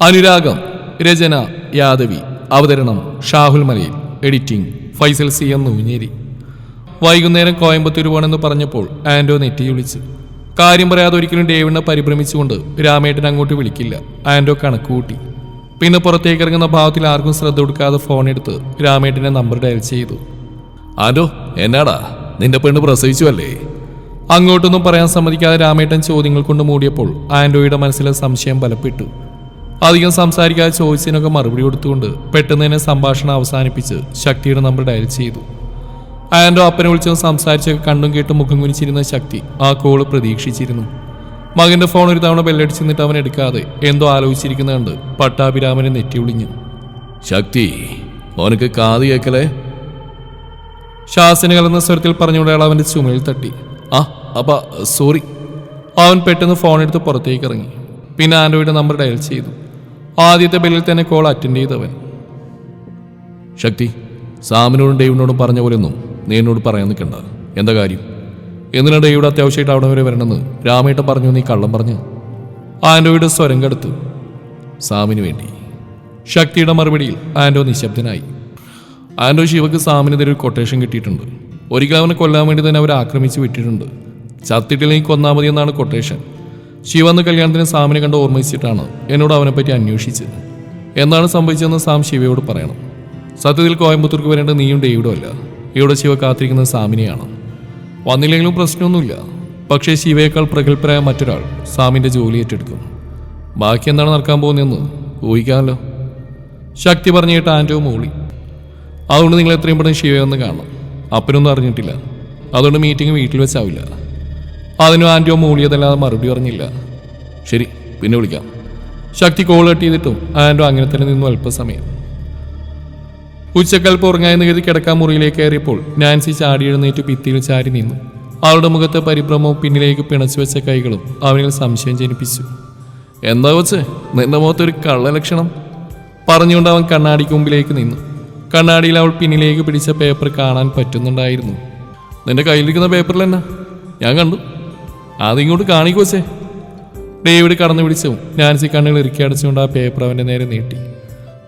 അനുരാഗം രചന യാദവി അവതരണം Shahul Malayil editing Faisal C M Nooncheri. വൈകുന്നേരം കോയമ്പത്തൂർ പോകണമെന്ന് പറഞ്ഞപ്പോൾ ആൻഡോ നെറ്റി വിളിച്ചു കാര്യം പറയാതെ ഒരിക്കലും ഡേവിഡിനെ പരിഭ്രമിച്ചുകൊണ്ട് രാമേട്ടൻ അങ്ങോട്ട് വിളിക്കില്ല ആൻഡോ കണക്ക് കൂട്ടി പിന്നെ പുറത്തേക്ക് ഇറങ്ങുന്ന ഭാവത്തിൽ ആർക്കും ശ്രദ്ധ കൊടുക്കാതെ ഫോൺ എടുത്ത് രാമേട്ടന്റെ നമ്പർ ഡയൽ ചെയ്തു. ആൻഡോ എന്നാടാ? നിന്റെ പെണ്ണ് പ്രസവിച്ചു അല്ലേ? അങ്ങോട്ടൊന്നും പറയാൻ സമ്മതിക്കാതെ രാമേട്ടൻ ചോദ്യങ്ങൾ കൊണ്ട് മൂടിയപ്പോൾ ആൻഡോയുടെ മനസ്സിലെ സംശയം ബലപ്പെട്ടു. അധികം സംസാരിക്കാതെ ചോദിച്ചതിനൊക്കെ മറുപടി കൊടുത്തുകൊണ്ട് പെട്ടെന്ന് തന്നെ സംഭാഷണം അവസാനിപ്പിച്ച് ശക്തിയുടെ നമ്പർ ഡയൽ ചെയ്തു. അയാന്റെ അപ്പനെ വിളിച്ചത് സംസാരിച്ചൊക്കെ കണ്ടും കേട്ടും മുഖം കുനിച്ചിരുന്ന ശക്തി ആ കോൾ പ്രതീക്ഷിച്ചിരുന്നു. മകന്റെ ഫോൺ ഒരു തവണ ബെല്ലടിച്ച് നിന്നിട്ട് അവൻ എടുക്കാതെ എന്തോ ആലോചിച്ചിരിക്കുന്ന കണ്ട് പട്ടാഭിരാമനെ നെറ്റി ഒളിഞ്ഞു ശക്തി ഓനക്ക് കാത് കേക്കലേ ശാസന കലർന്ന സ്വരത്തിൽ പറഞ്ഞുകൊണ്ട് അയാൾ അവന്റെ ചുമലിൽ തട്ടി. ആ അപ്പ സോറി അവൻ പെട്ടെന്ന് ഫോൺ എടുത്ത് പുറത്തേക്ക് ഇറങ്ങി. പിന്നെ ആൻഡ്രോയിഡ് നമ്പർ ഡയൽ ചെയ്തു. ആദ്യത്തെ ബെല്ലിൽ തന്നെ കോൾ അറ്റൻഡ് ചെയ്തവൻ. ശക്തി സാമിനോടും ഡേവിനോടും പറഞ്ഞ പോലെയൊന്നും നീ എന്നോട് പറയാൻ നിൽക്കണ്ട. എന്താ കാര്യം? എന്തിനാ ഡേവിഡ് അത്യാവശ്യമായിട്ട് അവിടെ വരെ വരണമെന്ന് രാമേട്ട പറഞ്ഞു നീ കള്ളം പറഞ്ഞു? ആൻഡോയുടെ സ്വരം കെടുത്തു. സാമിന് വേണ്ടി. ശക്തിയുടെ മറുപടിയിൽ ആൻഡോ നിശബ്ദനായി. ആൻഡോ ശിവക്ക് സാമിനെതിരെ ഒരു കൊട്ടേഷൻ കിട്ടിയിട്ടുണ്ട്. ഒരിക്കൽ അവനെ കൊല്ലാൻ വേണ്ടി തന്നെ അവരെ ആക്രമിച്ച് വിട്ടിട്ടുണ്ട്. ചത്തിട്ടില്ലെങ്കിൽ കൊന്നാമതി എന്നാണ് കൊട്ടേഷൻ ശിവ അന്ന് കല്യാണത്തിന് സാമിനെ കണ്ട് ഓർമ്മിച്ചിട്ടാണ് എന്നോട് അവനെപ്പറ്റി അന്വേഷിച്ചത്. എന്താണ് സംഭവിച്ചതെന്ന് സാം ശിവയോട് പറയണം. സത്യത്തിൽ കോയമ്പത്തൂർക്ക് വരേണ്ട നീയും ഡേവിഡും അല്ല. ഇവിടെ ശിവ കാത്തിരിക്കുന്ന സാമിനെയാണ്. വന്നില്ലെങ്കിലും പ്രശ്നമൊന്നുമില്ല. പക്ഷേ ശിവയേക്കാൾ പ്രഗത്ഭരായ മറ്റൊരാൾ സാമിന്റെ ജോലി ഏറ്റെടുക്കും. ബാക്കി എന്താണ് നടക്കാൻ പോകുന്നതെന്ന് ഊഹിക്കാമല്ലോ. ശക്തി പറഞ്ഞിട്ട് ആന്റോ മൂളി. അതുകൊണ്ട് നിങ്ങൾ എത്രയും പെട്ടെന്ന് ശിവയൊന്ന് കാണണം. അപ്പനൊന്നും അറിഞ്ഞിട്ടില്ല. അതുകൊണ്ട് മീറ്റിംഗ് വീട്ടിൽ വെച്ചാവില്ല. അതിനും ആന്റിയോ മൂളിയതല്ലാതെ മറുപടി പറഞ്ഞില്ല. ശരി പിന്നെ വിളിക്കാം. ശക്തി കോൾ കട്ട് ചെയ്തിട്ടും ആന്റോ അങ്ങനെ തന്നെ നിന്നു അല്പസമയം. ഉച്ചക്കൽപ്പ് ഉറങ്ങായെന്ന് കരുതി കിടക്കാൻ മുറിയിലേക്ക് കയറിയപ്പോൾ നാൻസി ചാടി എഴുന്നേറ്റ് ഭിത്തിയിൽ ചാരി നിന്നു. അവളുടെ മുഖത്തെ പരിഭ്രമവും പിന്നിലേക്ക് പിണച്ചു വെച്ച കൈകളും അവനിൽ സംശയം ജനിപ്പിച്ചു. എന്താ വെച്ച് നിന്റെ മുഖത്തൊരു കള്ള ലക്ഷണം? പറഞ്ഞുകൊണ്ട് അവൻ കണ്ണാടിക്ക് മുമ്പിലേക്ക് നിന്നു. കണ്ണാടിയിൽ അവൾ പിന്നിലേക്ക് പിടിച്ച പേപ്പർ കാണാൻ പറ്റുന്നുണ്ടായിരുന്നു. നിന്റെ കയ്യിലിരിക്കുന്ന പേപ്പറിൽ എന്നാ? ഞാൻ കണ്ടു. അതിങ്ങോട്ട് കാണിക്കോച്ചേ ഡേവിഡ് കടന്നു പിടിച്ചു. നാൻസി കണ്ണുകൾ ഇറുക്കി അടച്ചുകൊണ്ട് ആ പേപ്പർ അവന്റെ നേരെ നീട്ടി.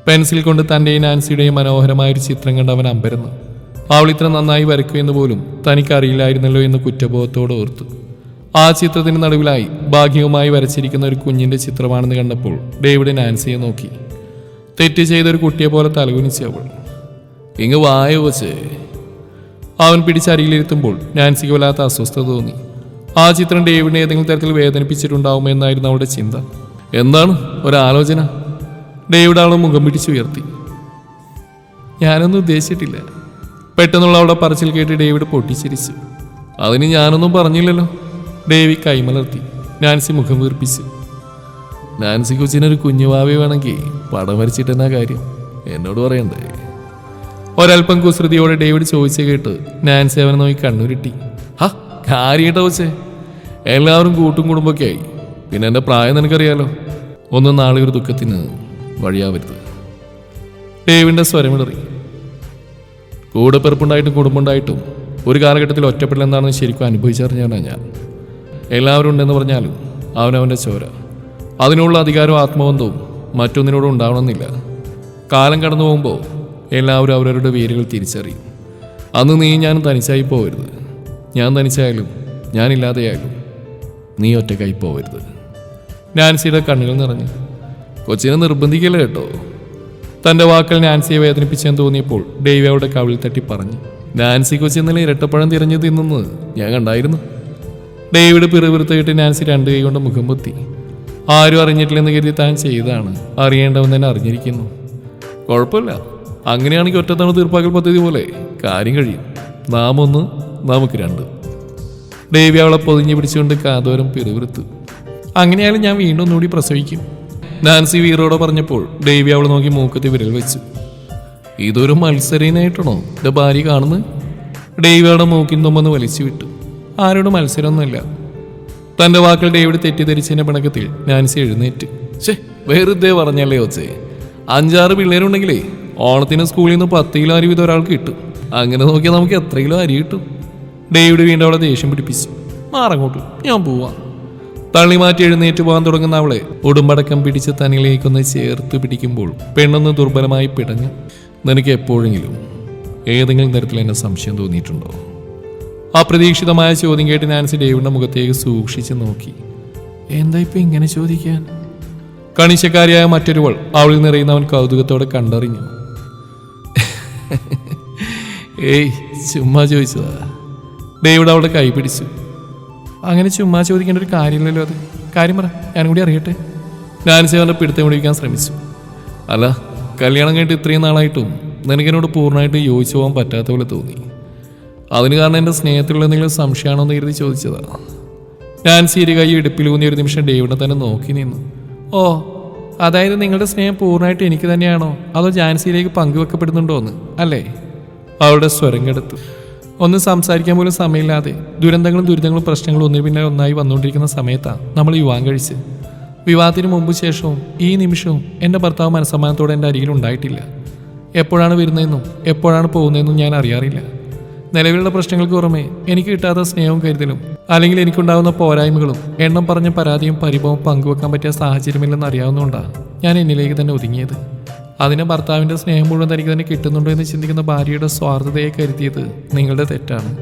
പെൻസിൽ കൊണ്ട് തന്റെയും നാൻസിയുടെയും മനോഹരമായ ഒരു ചിത്രം കണ്ട് അവൻ അമ്പരുന്നു. അവൾ ഇത്ര നന്നായി വരയ്ക്കുമെന്ന് പോലും തനിക്കറിയില്ലായിരുന്നല്ലോ എന്ന് കുറ്റബോധത്തോട് ഓർത്തു. ആ ചിത്രത്തിന് നടുവിലായി ഭാഗ്യവുമായി വരച്ചിരിക്കുന്ന ഒരു കുഞ്ഞിന്റെ ചിത്രമാണെന്ന് കണ്ടപ്പോൾ ഡേവിഡ് നാൻസിയെ നോക്കി. തെറ്റ് ചെയ്ത ഒരു കുട്ടിയെ പോലെ തലകുനിച്ചു അവൾ. ഇങ്ങ് വായോ വച്ച് അവൻ പിടിച്ചരിയിലിരുത്തുമ്പോൾ നാൻസിക്ക് വല്ലാത്ത അസ്വസ്ഥത തോന്നി. ആ ചിത്രം ഡേവിഡിനെ ഏതെങ്കിലും തരത്തിൽ വേദനിപ്പിച്ചിട്ടുണ്ടാവും എന്നായിരുന്നു അവളുടെ ചിന്ത. എന്താണ്? ഒരാലോചന. ഡേവിഡ് അവളെ മുഖം പിടിച്ചുയർത്തി. ഞാനൊന്നും ഉദ്ദേശിച്ചിട്ടില്ല. പെട്ടെന്നുള്ള അവളുടെ പറച്ചിൽ കേട്ട് ഡേവിഡ് പൊട്ടിച്ചിരിച്ചു. അതിന് ഞാനൊന്നും പറഞ്ഞില്ലല്ലോ. ഡേവി കൈമലർത്തി. നാൻസി മുഖം വീർപ്പിച്ചു. നാൻസി കൊച്ചിനൊരു കുഞ്ഞുവാവി വേണമെങ്കിൽ പടം വരച്ചിട്ടെന്നാ കാര്യം. എന്നോട് പറയണ്ടേ? ഒരൽപ്പം കുസൃതിയോടെ ഡേവിഡ് ചോദിച്ചു കേട്ട് നാൻസി അവനെ നോക്കി കണ്ണുരുട്ടി. കാര്യട്ടോ കൊച്ചേ. എല്ലാവരും കൂട്ടും കുടുംബമൊക്കെ ആയി. പിന്നെ എന്റെ പ്രായം നിനക്കറിയാലോ? ഒന്നും നാളെ ഒരു ദുഃഖത്തിന് വഴിയാവരുത്. ഡേവിന്റെ സ്വരമിടറി കൂടെ പെറുപ്പുണ്ടായിട്ടും കുടുംബമുണ്ടായിട്ടും ഒരു കാലഘട്ടത്തിൽ ഒറ്റപ്പെടൽ എന്താണെന്ന് ശരിക്കും അനുഭവിച്ചറിഞ്ഞാണ് ഞാൻ. എല്ലാവരും ഉണ്ടെന്ന് പറഞ്ഞാലും അവനവന്റെ ചോര. അതിനുള്ള അധികാരവും ആത്മബന്ധവും മറ്റൊന്നിനോടും ഉണ്ടാവണമെന്നില്ല. കാലം കടന്നു പോകുമ്പോൾ എല്ലാവരും അവരവരുടെ വേരുകൾ തിരിച്ചറിയും. അന്ന് നീ ഞാനും തനിച്ചായി പോകരുത് ഞാൻ തനിച്ചായാലും ഞാനില്ലാതെയായാലും നീ ഒറ്റക്കായി പോവരുത്. നാൻസിയുടെ കണ്ണുകൾ നിറഞ്ഞു. കൊച്ചിനെ നിർബന്ധിക്കില്ല കേട്ടോ? തന്റെ വാക്കൽ നാൻസിയെ വേദനിപ്പിച്ചെന്ന് തോന്നിയപ്പോൾ ഡേവി അവളുടെ കവിളിൽ തട്ടി പറഞ്ഞു നാൻസി കൊച്ചി ഇന്നലെ ഇരട്ടപ്പഴം തിരഞ്ഞു തിന്നുന്നത് ഞാൻ കണ്ടായിരുന്നു. ഡേവിഡ് പിറുപിറുത്തിട്ട് നാൻസി രണ്ട് കൈ കൊണ്ട് മുഖം പൊത്തി. ആരും അറിഞ്ഞിട്ടില്ലെന്ന് കരുതി താൻ ചെയ്തതാണ്. അറിയേണ്ടവൻ തന്നെ അറിഞ്ഞിരിക്കുന്നു. കുഴപ്പമില്ല. അങ്ങനെയാണെങ്കിൽ ഒറ്റത്തവണ തീർപ്പാക്കൽ പദ്ധതി പോലെ കാര്യം കഴിയും. നാം ഒന്ന് നമുക്ക് രണ്ട്. ദേവി അവളെ പൊതിഞ്ഞു പിടിച്ചുകൊണ്ട് കാതോരം പിറുപിറുത്തു. അങ്ങനെയായാലും ഞാൻ വീണ്ടും ഒന്നുകൂടി പ്രസവിക്കും. നാൻസി വീറോടെ പറഞ്ഞപ്പോൾ ദേവി അവളെ നോക്കി മൂക്കത്തി വിരൽ വെച്ചു. ഇതൊരു മത്സരീനായിട്ടാണോ? എന്റെ ഭാര്യ കാണുന്നത്? ഡേവി അവളുടെ മൂക്കിൻ തുമ്പെന്ന് വലിച്ചു വിട്ടു. ആരോട് മത്സരമൊന്നുമില്ല. തന്റെ വാക്കുകൾ ഡേവിഡ് തെറ്റിദ്ധരിച്ചതിന്റെ പിണക്കത്തിൽ നാൻസി എഴുന്നേറ്റ്. ഷേ വെറുതെ പറഞ്ഞല്ലേ ഒച്ചേ? അഞ്ചാറ് പിള്ളേരുണ്ടെങ്കിലേ ഓണത്തിന് സ്കൂളിൽ നിന്ന് പത്ത് കിലോ അരി വീതം ഒരാൾക്ക് കിട്ടും. അങ്ങനെ നോക്കിയാൽ നമുക്ക് എത്ര കിലോ അരി കിട്ടും? ഡേവിഡ് വീണ്ടും അവളെ ദേഷ്യം പിടിപ്പിച്ചു. മാറങ്ങോട്ട് ഞാൻ പോവാം. തള്ളി മാറ്റി എഴുന്നേറ്റ് പോകാൻ തുടങ്ങുന്ന അവളെ ഉടുമ്പടക്കം പിടിച്ച് തനിലേക്കൊന്ന് ചേർത്ത് പിടിക്കുമ്പോൾ പെണ്ണൊന്ന് ദുർബലമായി പിടഞ്ഞു നിനക്ക് എപ്പോഴെങ്കിലും ഏതെങ്കിലും തരത്തിൽ എന്നെ സംശയം തോന്നിയിട്ടുണ്ടോ? അപ്രതീക്ഷിതമായ ചോദ്യം കേട്ട് നാൻസി ഡേവിഡിന്റെ മുഖത്തേക്ക് സൂക്ഷിച്ച് നോക്കി. എന്താ ഇപ്പൊ ഇങ്ങനെ ചോദിക്കാൻ? കണിശക്കാരിയായ മറ്റൊരുവൾ അവളിൽ നിറയുന്നവൻ കൗതുകത്തോടെ കണ്ടറിഞ്ഞു. ഏയ് ചുമ്മാ ചോദിച്ചതാ. ഡേവിഡ് അവളുടെ കൈ പിടിച്ചു. അങ്ങനെ ചുമ്മാ ചോദിക്കേണ്ട ഒരു കാര്യമില്ലല്ലോ അത്. കാര്യം പറ ഞാനും കൂടി അറിയട്ടെ. നാൻസി അവളുടെ പിടുത്തം പിടിക്കാൻ ശ്രമിച്ചു. അല്ല കല്യാണം കഴിഞ്ഞിട്ട് ഇത്രയും നാളായിട്ടും നിനക്കെന്നോട് പൂർണമായിട്ട് യോജിച്ചു പോകാൻ പറ്റാത്ത പോലെ തോന്നി. അതിന് കാരണം എന്റെ സ്നേഹത്തിലുള്ള എന്തെങ്കിലും സംശയമാണോ എന്ന് കരുതി ചോദിച്ചതാ. നാൻസി ഇരു കൈ ഇടുപ്പിലൂന്നി ഒരു നിമിഷം ഡേവിഡിനെ തന്നെ നോക്കി നിന്നു. ഓ അതായത് നിങ്ങളുടെ സ്നേഹം പൂർണമായിട്ട് എനിക്ക് തന്നെയാണോ? അതോ ജാൻസിയിലേക്ക് പങ്കുവെക്കപ്പെടുന്നുണ്ടോ എന്ന് അല്ലേ? അവളുടെ സ്വരം കെടുത്തു ഒന്ന് സംസാരിക്കാൻ പോലും സമയമില്ലാതെ ദുരന്തങ്ങളും ദുരിതങ്ങളും പ്രശ്നങ്ങളും ഒന്നിനു പിന്നെ ഒന്നായി വന്നുകൊണ്ടിരിക്കുന്ന സമയത്താണ് നമ്മൾ യുവാം കഴിച്ച് വിവാഹത്തിന് മുമ്പ് ശേഷവും ഈ നിമിഷവും എന്റെ ഭർത്താവ് മനസ്സമ്മാനത്തോടെ എന്റെ അരികിൽ ഉണ്ടായിട്ടില്ല. എപ്പോഴാണ് വരുന്നതെന്നും എപ്പോഴാണ് പോകുന്നതെന്നും ഞാൻ അറിയാറില്ല. നിലവിലുള്ള പ്രശ്നങ്ങൾക്ക് പുറമെ എനിക്ക് കിട്ടാത്ത സ്നേഹവും കരുതലും അല്ലെങ്കിൽ എനിക്കുണ്ടാകുന്ന പോരായ്മകളും എണ്ണം പറഞ്ഞ പരാതിയും പരിഭവം പങ്കുവെക്കാൻ പറ്റിയ സാഹചര്യമില്ലെന്ന് അറിയാവുന്നതുകൊണ്ടാണ് ഞാൻ എന്നിലേക്ക് തന്നെ ഒതുങ്ങിയത്. അതിന് ഭർത്താവിന്റെ സ്നേഹം മുഴുവൻ തനിക്ക് തന്നെ കിട്ടുന്നുണ്ടോ എന്ന് ചിന്തിക്കുന്ന ഭാര്യയുടെ സ്വാർത്ഥതയെ കരുതിയത് നിങ്ങളുടെ തെറ്റാണ്.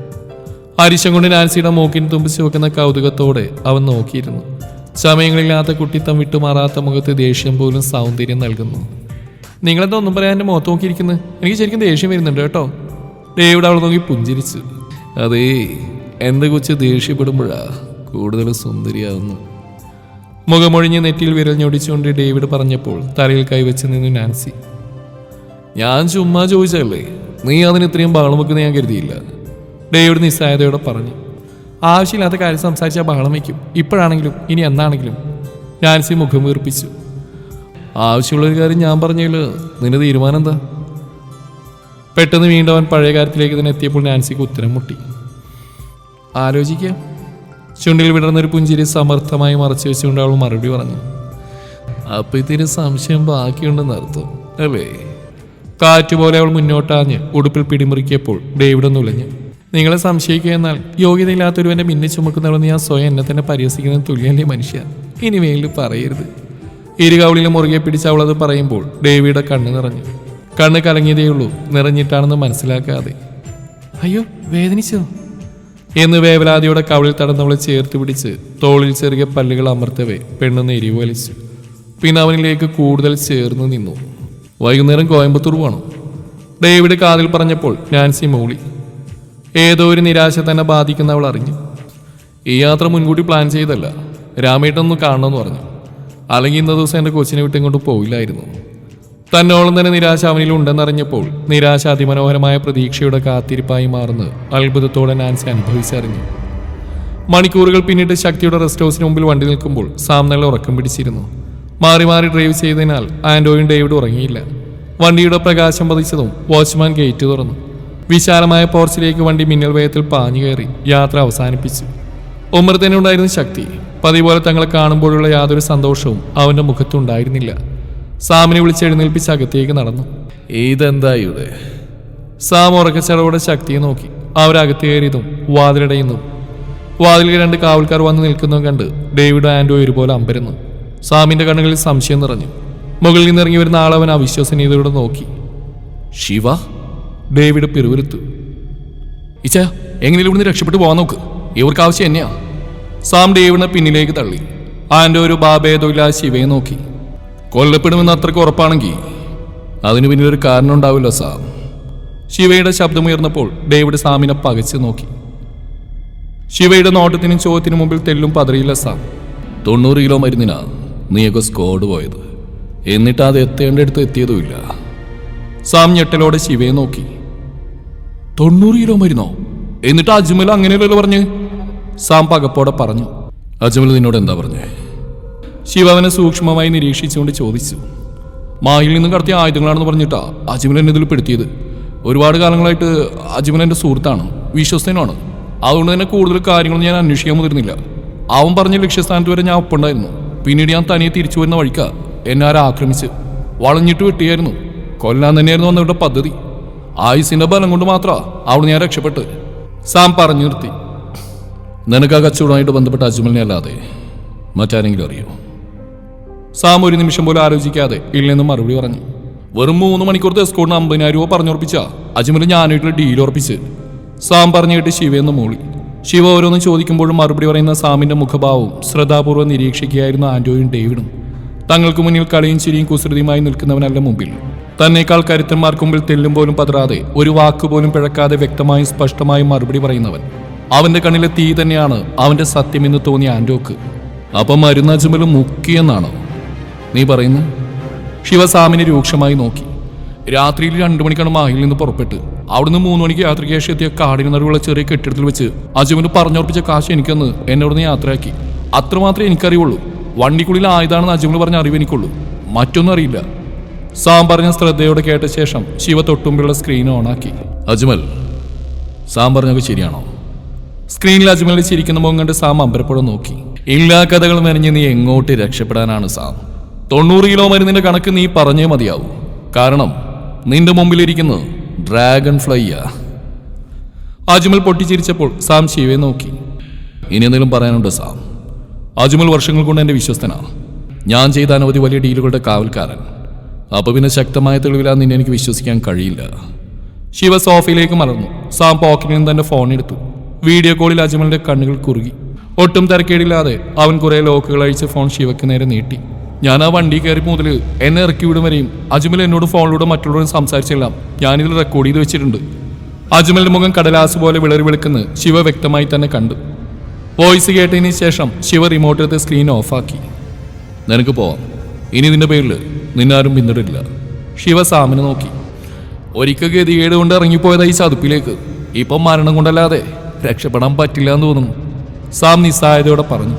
അരിശം കൊണ്ട് നാൻസിയുടെ മൂക്കിന് തുമ്പിച്ച് വെക്കുന്ന കൗതുകത്തോടെ അവൻ നോക്കിയിരുന്നു. സമയങ്ങളില്ലാത്ത കുട്ടിത്തം വിട്ടുമാറാത്ത മുഖത്ത് ദേഷ്യം പോലും സൗന്ദര്യം നൽകുന്നു. നിങ്ങളെന്താ ഒന്നും പറയാൻ എന്റെ മുഖത്ത് നോക്കിയിരിക്കുന്നത് എനിക്ക് ശരിക്കും ദേഷ്യം വരുന്നുണ്ട് കേട്ടോ. ഡേവിഡ് അവൾ നോക്കി പുഞ്ചിരിച്ചു. അതേ എന്റെ കൊച്ച് ദേഷ്യപ്പെടുമ്പോഴാ കൂടുതൽ സുന്ദരിയാവുന്നു. മുഖമൊഴിഞ്ഞ് നെറ്റിയിൽ വിരൽ ഞൊടിച്ചുകൊണ്ട് ഡേവിഡ് പറഞ്ഞപ്പോൾ തലയിൽ കൈവച്ച് നിന്നു നാൻസി. ഞാൻ ചുമ്മാ ചോദിച്ചല്ലേ നീ അതിന് ഇത്രയും ബഹളം വെക്കുന്ന ഞാൻ കരുതിയില്ല. ഡേവിഡ് നിസ്സായതയോടെ പറഞ്ഞു. ആവശ്യമില്ലാത്ത കാര്യം സംസാരിച്ചാൽ ബഹളം വയ്ക്കും ഇപ്പോഴാണെങ്കിലും ഇനി എന്നാണെങ്കിലും. നാൻസി മുഖം വീർപ്പിച്ചു. ആവശ്യമുള്ളൊരു കാര്യം ഞാൻ പറഞ്ഞതിൽ നിന്റെ തീരുമാനം എന്താ? പെട്ടെന്ന് വീണ്ടും അവൻ പഴയ കാര്യത്തിലേക്ക് തന്നെ എത്തിയപ്പോൾ നാൻസിക്ക് ഉത്തരം മുട്ടി. ആലോചിക്കാം. ചുണ്ടിൽ വിടർന്നൊരു പുഞ്ചിരി സമർത്ഥമായി മറച്ചു വെച്ചുകൊണ്ട് അവൾ മറുപടി പറഞ്ഞു. അപ്പൊ ഇതിന് സംശയം ബാക്കിയുണ്ടെന്ന് അർത്ഥം അല്ലേ? കാറ്റുപോലെ അവൾ മുന്നോട്ടാഞ്ഞ് ഉടുപ്പിൽ പിടിമുറുക്കിയപ്പോൾ ഡേവിഡ് ഒന്ന് നുലഞ്ഞു നിങ്ങളെ സംശയിക്കുക എന്നാൽ യോഗ്യതയില്ലാത്തൊരുവന്റെ മിന്നി ചുമക്കുന്നവളെന്ന് ഞാൻ സ്വയം എന്നെ തന്നെ പരിഹസിക്കുന്ന തുല്യല്ലേ മനുഷ്യ? ഇനി മേലിൽ പറയരുത്. ഇരുകവളിലെ മുറുകെ പിടിച്ച് അവളത് പറയുമ്പോൾ ഡേവിയുടെ കണ്ണ് നിറഞ്ഞു. കണ്ണ് കലങ്ങിയതേയുള്ളൂ നിറഞ്ഞിട്ടാണെന്ന് മനസ്സിലാക്കാതെ. അയ്യോ വേദനിച്ചോ? എന്ന് വേവലാതിയുടെ കവളിൽ തടന്നവളെ ചേർത്ത് പിടിച്ച് തോളിൽ ചെറിയ പല്ലുകൾ അമർത്തവേ പെണ്ണെന്ന് എരിവ് വലിച്ചു പിന്നെ അവനിലേക്ക് കൂടുതൽ ചേർന്ന് നിന്നു. വൈകുന്നേരം കോയമ്പത്തൂർ പോകണം ഡേവിഡ് കാതിൽ പറഞ്ഞപ്പോൾ നാൻസി മൂളി. ഏതോ ഒരു നിരാശ തന്നെ ബാധിക്കുന്ന അവൾ അറിഞ്ഞു. ഈ യാത്ര മുൻകൂട്ടി പ്ലാൻ ചെയ്തല്ല. രാമേട്ടൊന്ന് കാണണമെന്ന് പറഞ്ഞു. അല്ലെങ്കിൽ ഇന്ന ദിവസം എന്റെ കൊച്ചിനെ വിട്ട് ഇങ്ങോട്ട് പോയില്ലായിരുന്നു. തന്നോളം തന്നെ നിരാശ അവനിൽ ഉണ്ടെന്നറിഞ്ഞപ്പോൾ നിരാശ അതിമനോഹരമായ പ്രതീക്ഷയുടെ കാത്തിരിപ്പായി മാറുന്നു അത്ഭുതത്തോടെ നാൻസി അനുഭവിച്ചറിഞ്ഞു. മണിക്കൂറുകൾ പിന്നിട്ട് ശക്തിയുടെ റെസ്റ്റ് ഹൗസിന് മുമ്പിൽ വണ്ടി നിൽക്കുമ്പോൾ സാം ഉറക്കം പിടിച്ചിരുന്നു. മാറി മാറി ഡ്രൈവ് ചെയ്തതിനാൽ ആൻഡോയും ഡേവിഡ് ഉറങ്ങിയില്ല. വണ്ടിയുടെ പ്രകാശം പതിച്ചതും വാച്ച്മാൻ ഗേറ്റ് തുറന്നു. വിശാലമായ പോർച്ചിലേക്ക് വണ്ടി മിന്നൽ വേഗത്തിൽ പാഞ്ഞു കയറി യാത്ര അവസാനിപ്പിച്ചു. ഉമ്മർ തന്നെ ഉണ്ടായിരുന്ന ശക്തി പതിപോലെ തങ്ങളെ കാണുമ്പോഴുള്ള യാതൊരു സന്തോഷവും അവന്റെ മുഖത്തുണ്ടായിരുന്നില്ല സാമിനെ വിളിച്ച് എഴുന്നേൽപ്പിച്ച് അകത്തേക്ക് നടന്നു. ഇതെന്താ ഇവിടെ? സാം ഉറക്കച്ചടവോടെ ശക്തിയെ നോക്കി. അവരകത്ത് കയറിയതും വാതിലടയുന്നതും വാതിലിൽ രണ്ട് കാവൽക്കാർ വന്ന് നിൽക്കുന്നതും കണ്ട് ഡേവിഡ് ആൻഡോ ഒരുപോലെ അമ്പരുന്നു. സാമിന്റെ കണ്ണുകളിൽ സംശയം നിറഞ്ഞു. മുകളിൽ നിന്നിറങ്ങി വരുന്ന ആളവൻ അവിശ്വസനീയതയോടെ നോക്കി. ശിവ? ഡേവിഡ് പിറുവിരുത്തു ഇച്ച എങ്ങനെ ഇവിടുന്ന് രക്ഷപ്പെട്ടു പോകാൻ നോക്ക്? ഇവർക്ക് ആവശ്യം എന്നെയാ സാം ഡേവിഡിനെ പിന്നിലേക്ക് തള്ളി. ആൻഡോ ഒരു ബാബേദമില്ലാതെ ശിവയെ നോക്കി. കൊല്ലപ്പെടുമെന്ന് അത്രയ്ക്ക് ഉറപ്പാണെങ്കിൽ അതിന് പിന്നിലൊരു കാരണം ഉണ്ടാവില്ല സാർ. ശിവയുടെ ശബ്ദമുയർന്നപ്പോൾ ഡേവിഡ് സാമിനെ പകച്ചു നോക്കി. ശിവയുടെ നോട്ടത്തിനും ചോദ്യത്തിനും മുമ്പിൽ തെല്ലും പതറിയില്ല സാം തൊണ്ണൂറ് കിലോ മരുന്നിനാ നീയൊക്കെ സ്കോഡ് പോയത്. എന്നിട്ട് അത് എത്തേണ്ടടുത്ത് എത്തിയതുമില്ല. സാം ഞെട്ടലോടെ ശിവയെ നോക്കി. തൊണ്ണൂറ് കിലോ മരുന്നോ? എന്നിട്ട് അജ്മൽ അങ്ങനെയല്ലല്ലോ പറഞ്ഞ്? സാം പകപ്പോടെ പറഞ്ഞു. അജ്മൽ നിന്നോട് എന്താ പറഞ്ഞേ? ശിവ അവനെ സൂക്ഷ്മമായി നിരീക്ഷിച്ചുകൊണ്ട് ചോദിച്ചു മായിൽ നിന്ന് കടത്തിയ ആയുധങ്ങളാണെന്ന് പറഞ്ഞിട്ടാ അജ്മൽ എന്നെ ഇതിൽ പെടുത്തിയത്? ഒരുപാട് കാലങ്ങളായിട്ട് അജ്മൽ എന്റെ സുഹൃത്താണ് വിശ്വസ്തനാണ്. അതുകൊണ്ട് തന്നെ കൂടുതൽ കാര്യങ്ങൾ ഞാൻ അന്വേഷിക്കാൻ മുതിരുന്നില്ല അവൻ പറഞ്ഞ ലക്ഷ്യസ്ഥാനത്ത് വരെ ഞാൻ ഒപ്പുണ്ടായിരുന്നു. പിന്നീട് ഞാൻ തനിയെ തിരിച്ചു വരുന്ന വഴിക്ക എന്നെ ആരെ ആക്രമിച്ച് വളഞ്ഞിട്ട് വെട്ടിയായിരുന്നു. കൊല്ലാൻ തന്നെയായിരുന്നു അന്നവരുടെ പദ്ധതി. ആയുസിന്റെ ബലം കൊണ്ട് മാത്ര അവിടെ ഞാൻ രക്ഷപ്പെട്ട് സാം പറഞ്ഞു നിർത്തി. നിനക്ക് ആ കച്ചവടമായിട്ട് ബന്ധപ്പെട്ട അജ്മലിനെ അല്ലാതെ മറ്റാരെങ്കിലും അറിയോ? സാം ഒരു നിമിഷം പോലും ആലോചിക്കാതെ ഇല്ലെന്ന് മറുപടി പറഞ്ഞു. വെറും മൂന്ന് മണിക്കൂറത്തെ എസ്കോട്ടിന് അമ്പതിനായിരം രൂപ പറഞ്ഞുറപ്പിച്ച അജ്മൽ ഞാനായിട്ട് ഡീൽ ഉറപ്പിച്ച്. സാം പറഞ്ഞു കേട്ട് ശിവയെന്ന് മൂളി. ശിവ ഓരോന്ന് ചോദിക്കുമ്പോഴും മറുപടി പറയുന്ന സാമിന്റെ മുഖഭാവവും ശ്രദ്ധാപൂർവം നിരീക്ഷിക്കുകയായിരുന്നു ആന്റോയും ഡേവിഡും. തങ്ങൾക്ക് മുന്നിൽ കളിയും ചിരിയും കുസൃതിയുമായി നിൽക്കുന്നവനല്ല മുമ്പിൽ. തന്നേക്കാൾ കരുത്തന്മാർക്ക് മുമ്പിൽ തെല്ലും പോലും പതറാതെ ഒരു വാക്ക് പോലും പിഴക്കാതെ വ്യക്തമായും സ്പഷ്ടമായും മറുപടി പറയുന്നവൻ. അവന്റെ കണ്ണിലെ തീ തന്നെയാണ് അവന്റെ സത്യമെന്ന് തോന്നിയ ആന്റോക്ക്. അപ്പം മരുന്ന് മുക്കിയെന്നാണോ? നീ പറയുന്നു? ശിവസാമിനെ രൂക്ഷമായി നോക്കി. രാത്രിയിൽ രണ്ടു മണിക്കാണ് മാഹിൽ നിന്ന് പുറപ്പെട്ട്. അവിടുന്ന് മൂന്ന് മണിക്ക് യാത്രയ്ക്ക് ശേഷം എത്തിയ കാടിന് നടുവുള്ള ചെറിയ കെട്ടിടത്തിൽ വെച്ച് അജുവിന് പറഞ്ഞുറപ്പിച്ച കാശ് എനിക്കൊന്ന് എന്നോട് യാത്രയാക്കി. അത്രമാത്രമേ എനിക്കറിയുള്ളൂ. വണ്ടിക്കുള്ളിൽ ആയതാണെന്ന് അജുവിന് പറഞ്ഞ അറിവ് എനിക്കുള്ളൂ. മറ്റൊന്നും അറിയില്ല. സാം പറഞ്ഞ ശ്രദ്ധയോടെ കേട്ട ശേഷം ശിവ തൊട്ടുമ്പിലുള്ള സ്ക്രീൻ ഓണാക്കി അജ്മൽ സാം പറഞ്ഞത് ശരിയാണോ? സ്ക്രീനിൽ അജ്മലിൽ ചിരിക്കുന്ന മുഖം കണ്ട് സാം അമ്പരപ്പുഴ നോക്കി. എല്ലാ കഥകളും അറിഞ്ഞ് നീ എങ്ങോട്ട് രക്ഷപ്പെടാനാണ് സാം? തൊണ്ണൂറ് കിലോ മരുന്നിന്റെ കണക്ക് നീ പറഞ്ഞേ മതിയാവൂ. കാരണം നിന്റെ മുമ്പിലിരിക്കുന്നത് ഡ്രാഗൺ ഫ്ലൈയാ. അജ്മൽ പൊട്ടിച്ചിരിച്ചപ്പോൾ സാം ശിവയെ നോക്കി. ഇനി എന്തെങ്കിലും പറയാനുണ്ടോ സാം? അജ്മൽ വർഷങ്ങൾ കൊണ്ട് എന്റെ വിശ്വസ്തനാണ് ഞാൻ ചെയ്ത അനവധി വലിയ ഡീലുകളുടെ കാവൽക്കാരൻ. അപ്പൊ പിന്നെ ശക്തമായ തെളിവിലാ നിന്നെ എനിക്ക് വിശ്വസിക്കാൻ കഴിയില്ല. ശിവ സോഫയിലേക്ക് മലർന്നു സാം പോക്കറ്റിൽ നിന്ന് തന്റെ ഫോൺ എടുത്തു. വീഡിയോ കോളിൽ അജ്മലിന്റെ കണ്ണുകൾ കുറുകി. ഒട്ടും തിരക്കേടില്ലാതെ അവൻ കുറെ ലോക്കുകൾ അഴിച്ച് ഫോൺ ശിവയ്ക്ക് നേരെ നീട്ടി. ഞാൻ ആ വണ്ടി കയറി മുതൽ എന്നെ ഇറക്കി വിടും വരെയും അജ്മൽ എന്നോട് ഫോണിലൂടെ മറ്റുള്ളവരും സംസാരിച്ചെല്ലാം. ഞാനിതിൽ റെക്കോർഡ് ചെയ്ത് വെച്ചിട്ടുണ്ട്. അജ്മലിന്റെ മുഖം കടലാസ് പോലെ വിളറി വെളുക്കുന്ന ശിവ വ്യക്തമായി തന്നെ കണ്ടു. വോയിസ് കേട്ടതിന് ശേഷം ശിവ റിമോട്ടിലത്തെ സ്ക്രീൻ ഓഫാക്കി നിനക്ക് പോവാം. ഇനി നിന്റെ പേരിൽ നിന്നാരും പിന്തുടരില്ല. ശിവ സാമിനെ നോക്കി. ഒരിക്കൽ ഗതികേട് കൊണ്ട് ഇറങ്ങിപ്പോയതാ ഈ ചതുപ്പിലേക്ക്. ഇപ്പം മരണം കൊണ്ടല്ലാതെ രക്ഷപ്പെടാൻ പറ്റില്ല എന്ന് തോന്നുന്നു. സാം നിസ്സായതയോടെ പറഞ്ഞു.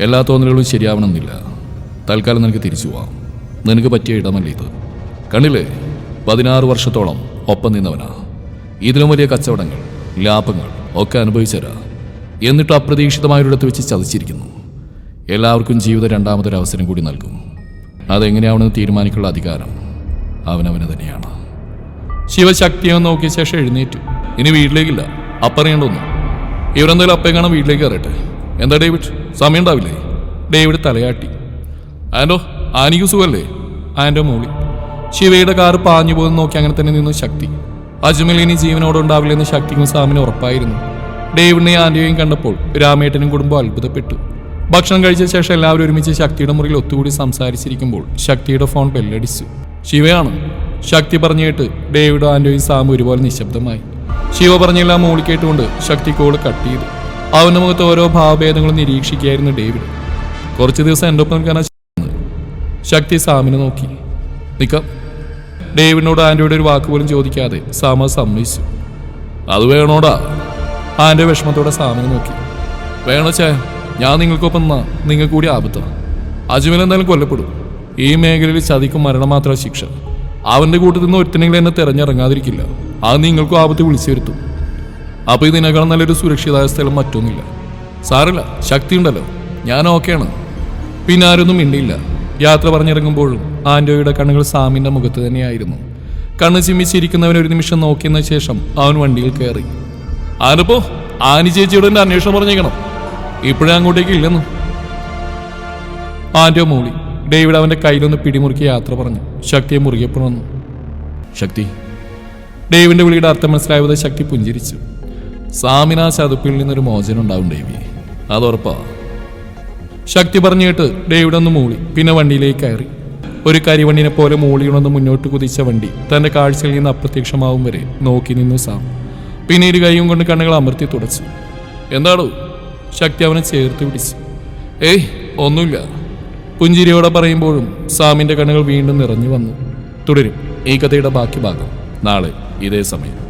എല്ലാ തോന്നലുകളും ശരിയാവണമെന്നില്ല. തൽക്കാലം നിനക്ക് തിരിച്ചു പോവാം. നിനക്ക് പറ്റിയ ഇടമല്ല ഇത്. കണ്ടില്ലേ പതിനാറ് വർഷത്തോളം ഒപ്പം നിന്നവനാ. ഇതിലും വലിയ കച്ചവടങ്ങൾ ലാഭങ്ങൾ ഒക്കെ അനുഭവിച്ചരാ എന്നിട്ട് അപ്രതീക്ഷിതമായൊരിടത്ത് വെച്ച് ചതിച്ചിരിക്കുന്നു. എല്ലാവർക്കും ജീവിത രണ്ടാമതൊരു അവസരം കൂടി നൽകും. അതെങ്ങനെയാവണമെന്ന് തീരുമാനിക്കാനുള്ള അധികാരം അവനവന് തന്നെയാണ്. ശിവശക്തിയെ നോക്കിയ ശേഷം എഴുന്നേറ്റു. ഇനി വീട്ടിലേക്കില്ല. അപ്പറിയണ്ടൊന്നും ഇവരെന്തായാലും അപ്പേ കാണാൻ വീട്ടിലേക്ക് കയറട്ടെ. എന്താ ഡേവിഡ്? സമയം ഉണ്ടാവില്ലേ? ഡേവിഡ് തലയാട്ടി. ആൻഡോ ആനിക്ക് സുഖല്ലേ? ആൻഡോ മൂളി. ശിവയുടെ കാർ പാഞ്ഞു പോകുന്ന നോക്കി അങ്ങനെ തന്നെ നിന്നു ശക്തി. അജ്മൽ ഇനി ജീവനോടെ ഉണ്ടാവില്ലെന്ന് ശക്തിക്കും സാമിന് ഉറപ്പായിരുന്നു. ഡേവിഡിനെയും ആൻഡിയെയും കണ്ടപ്പോൾ രാമേട്ടനും കുടുംബം അത്ഭുതപ്പെട്ടു. ഭക്ഷണം കഴിച്ച ശേഷം എല്ലാവരും ഒരുമിച്ച് ശക്തിയുടെ മുറിയിൽ ഒത്തുകൂടി സംസാരിച്ചിരിക്കുമ്പോൾ ശക്തിയുടെ ഫോൺ ബെല്ലടിച്ചു. ശിവയാണ്. ശക്തി പറഞ്ഞു കേട്ട് ഡേവിഡും സാമു സാമും ഒരുപോലെ നിശബ്ദമായി. ശിവ പറഞ്ഞെല്ലാം മോളി കേട്ടുകൊണ്ട് ശക്തി കോൾ കട്ട് ചെയ്തു. അവന്റെ മുഖത്ത് ഓരോ ഭാവഭേദങ്ങളും നിരീക്ഷിക്കുകയായിരുന്നു ഡേവിഡ്. കുറച്ച് ദിവസം എന്റെ ഒപ്പം നിൽക്കാനാ ശക്തി സാമിനെ നോക്കി. നിക്കാം ഡേവിഡിനോട് ആന്റോയുടെ ഒരു വാക്ക് പോലും ചോദിക്കാതെ സാമ സമ്മതിച്ചു. അത് വേണോടാ. ആന്റെ വിഷമത്തോടെ സാമിനെ നോക്കി. വേണോ ചേ ഞാൻ നിങ്ങൾക്കൊപ്പം നിങ്ങൾ കൂടി ആപത്താണ് അജ്മൽ എന്തായാലും കൊല്ലപ്പെടും. ഈ മേഖലയിൽ ചതിക്കും മരണം മാത്രം ശിക്ഷ. അവന്റെ കൂട്ടത്തിൽ നിന്ന് ഒരുത്തനെങ്കിലും എന്നെ തിരഞ്ഞിറങ്ങാതിരിക്കില്ല. അത് നിങ്ങൾക്കും ആപത്ത് വിളിച്ചു വരുത്തും. അപ്പൊ ഇതിനേക്കാൾ നല്ലൊരു സുരക്ഷിതായ സ്ഥലം മറ്റൊന്നുമില്ല. സാറില്ല ശക്തിയുണ്ടല്ലോ. ഞാൻ ഓക്കെയാണ്. പിന്നെ ആരൊന്നും മിണ്ടിയില്ല. യാത്ര പറഞ്ഞിറങ്ങുമ്പോഴും ആന്റോയുടെ കണ്ണുകൾ സാമിന്റെ മുഖത്ത് തന്നെയായിരുന്നു. കണ്ണ് ചിമ്മിച്ചിരിക്കുന്നവൻ ഒരു നിമിഷം നോക്കിയതിനു ശേഷം അവൻ വണ്ടിയിൽ കയറി. ആനപ്പോ ആനി ചേച്ചിയോട് എന്റെ അന്വേഷണം പറഞ്ഞേക്കണം. ഇപ്പോഴേ അങ്ങോട്ടേക്ക് ഇല്ലെന്ന്. ആന്റോ മൂളി. ഡേവിഡ് അവന്റെ കയ്യിലൊന്ന് പിടിമുറുക്കി യാത്ര പറഞ്ഞു. ശക്തിയെ മുറുകെ വന്നു. ശക്തി. ഡേവിന്റെ വിളിയുടെ അർത്ഥം മനസ്സിലായത് ശക്തി പുഞ്ചിരിച്ചു. സാമിന ചതുപ്പിൽ നിന്നൊരു മോചനം ഉണ്ടാവും ഡേവി അതുറപ്പാ ശക്തി പറഞ്ഞിട്ട് ഡേവിഡ് ഒന്ന് മൂളി. പിന്നെ വണ്ടിയിലേക്ക് കയറി. ഒരു കരിവണ്ണിനെ പോലെ മൂളിയുണർന്ന് മുന്നോട്ട് കുതിച്ച വണ്ടി തന്റെ കാഴ്ചയിൽ നിന്ന് അപ്രത്യക്ഷമാവും വരെ നോക്കി നിന്നു സാം. പിന്നെ ഇരു കൈയും കൊണ്ട് കണ്ണുകൾ അമർത്തി തുടച്ചു. എന്താണോ ശക്തി അവനെ ചേർത്ത് പിടിച്ചു. ഏയ് ഒന്നുമില്ല. പുഞ്ചിരിയോടെ പറയുമ്പോഴും സാമിന്റെ കണ്ണുകൾ വീണ്ടും നിറഞ്ഞു വന്നു. തുടരും. ഈ കഥയുടെ ബാക്കി ഭാഗം നാളെ ഇതേ സമയം.